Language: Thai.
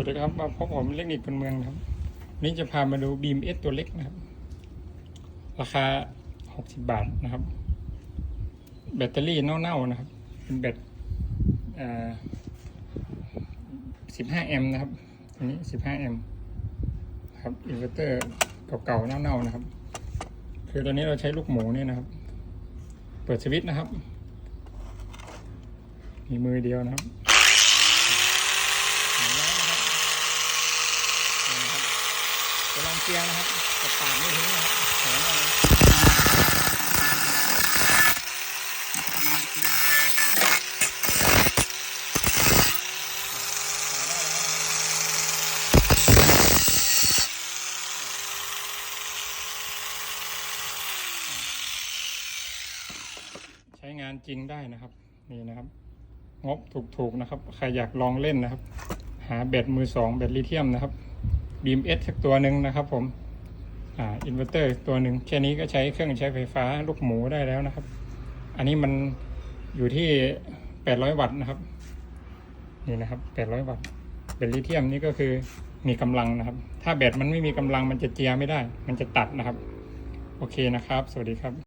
วัสดีครับมาพบผมเล็กนิกคนเมืองนะครับนนี้จะพามาดูบีมเอสตัวเล็กนะครับ ราคา 60 บาทนะครับ แบตเตอรี่เน่าๆนะครับ เป็นแบต15 แอมป์นะครับอันนี้ 15 แอมป์ครับอินเวอร์เตอร์เก่าๆเน่าๆนะครับ คือตอนนี้เราใช้ลูกหมูเนี่ยนะครับ เปิดสวิตช์นะครับ มีมือเดียวนะครับ หนึ่งร้อยนะครับนี่นะครับจะลอง เกียร์นะครับกดปากไม่ทิ้งนะครับแขนอาเลยใช้งานจริงได้นะครับนี่นะครับ งบถูกๆนะครับ ใครอยากลองเล่นนะครับ หาแบตมือสองแบตลิเธียมนะครับ บีมเอสสักตัวหนึ่งนะครับผมอ่าอินเวอร์เตอร์ตัวหนึ่งแค่นี้ก็ใช้เครื่องใช้ไฟฟ้าลูกหมูได้แล้วนะครับ อันนี้มันอยู่ที่ 800 วัตต์นะครับ นี่นะครับ 800 วัตต์แบตลิเธียมนี่ก็คือมีกำลังนะครับ ถ้าแบตมันไม่มีกำลังมันจะเจียไม่ได้ มันจะตัดนะครับ โอเคนะครับ สวัสดีครับ